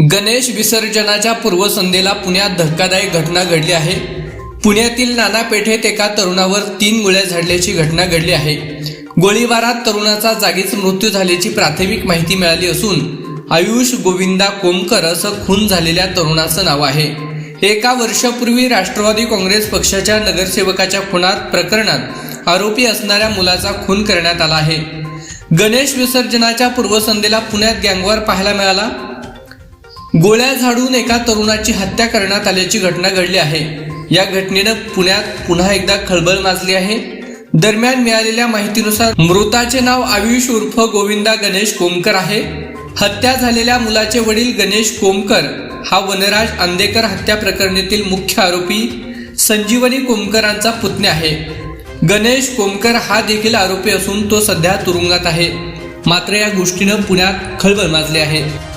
गणेश विसर्जनाच्या पूर्वसंध्येला पुण्यात धक्कादायक घटना घडली आहे. पुण्यातील नाना पेठेत एका तरुणावर तीन गोळ्या झाडल्याची घटना घडली आहे. गोळीबारात तरुणाचा जागीच मृत्यू झाल्याची प्राथमिक माहिती मिळाली असून आयुष गोविंदा कोमकर असं खून झालेल्या तरुणाचं नाव आहे. एका वर्षापूर्वी राष्ट्रवादी काँग्रेस पक्षाच्या नगरसेवकाच्या खुनात प्रकरणात आरोपी असणाऱ्या मुलाचा खून करण्यात आला आहे. गणेश विसर्जनाच्या पूर्वसंध्येला पुण्यात गँगवर पाहायला मिळाला. गोळ्या झाडून एका तरुणाची हत्या करण्यात आल्याची घटना घडली आहे. या घटनेनं पुण्यात पुन्हा एकदा खळबळ माजली आहे. दरम्यान मिळालेल्या माहितीनुसार मृताचे नाव आयुष उर्फ गोविंदा गणेश कोमकर आहे. हत्या झालेल्या मुलाचे वडील गणेश कोमकर हा वनराज आंदेकर हत्या प्रकरणीतील मुख्य आरोपी संजीवनी कोमकरांचा पुतण्या आहे. गणेश कोमकर हा देखील आरोपी असून तो सध्या तुरुंगात आहे. मात्र या गोष्टीनं पुण्यात खळबळ माजली आहे.